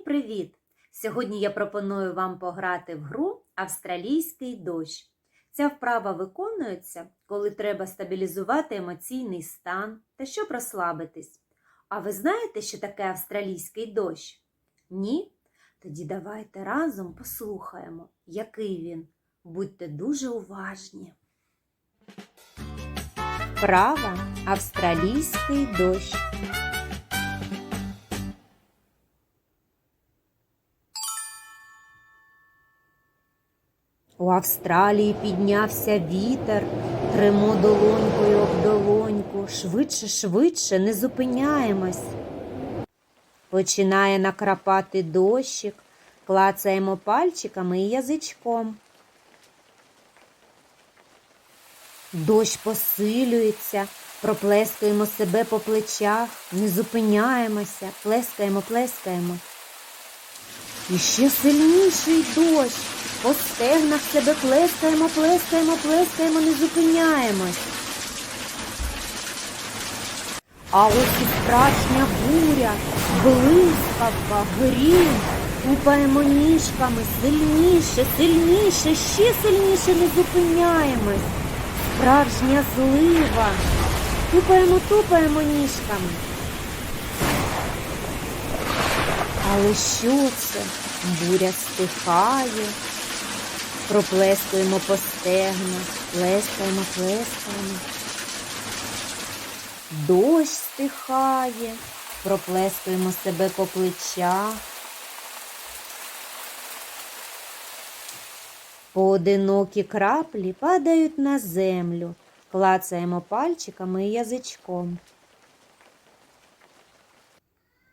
Привіт! Сьогодні я пропоную вам пограти в гру Австралійський дощ. Ця вправа виконується, коли треба стабілізувати емоційний стан та щоб розслабитись. А ви знаєте, що таке австралійський дощ? Ні? Тоді давайте разом послухаємо, який він. Будьте дуже уважні. Вправа Австралійський дощ. У Австралії піднявся вітер, тримо долонькою об долоньку, швидше, швидше не зупиняємось. Починає накрапати дощик, клацаємо пальчиками і язичком. Дощ посилюється, проплескаємо себе по плечах, не зупиняємося, плескаємо, плескаємо. І ще сильніший дощ. По стегнах себе плескаємо, плескаємо, плескаємо, не зупиняємось. А ось і справжня буря, блискавка, грім. Тупаємо ніжками сильніше, сильніше, ще сильніше не зупиняємось. Справжня злива. Тупаємо, тупаємо ніжками. Але що це? Буря стихає, проплескуємо по стегнах, плескаємо, плескаємо. Дощ стихає, проплескуємо себе по плечах. Поодинокі краплі падають на землю, клацаємо пальчиками і язичком.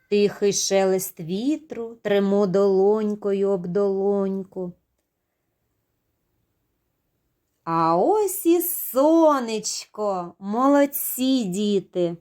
Тихий шелест вітру тремо долонькою об долоньку. А ось і сонечко, молодці діти.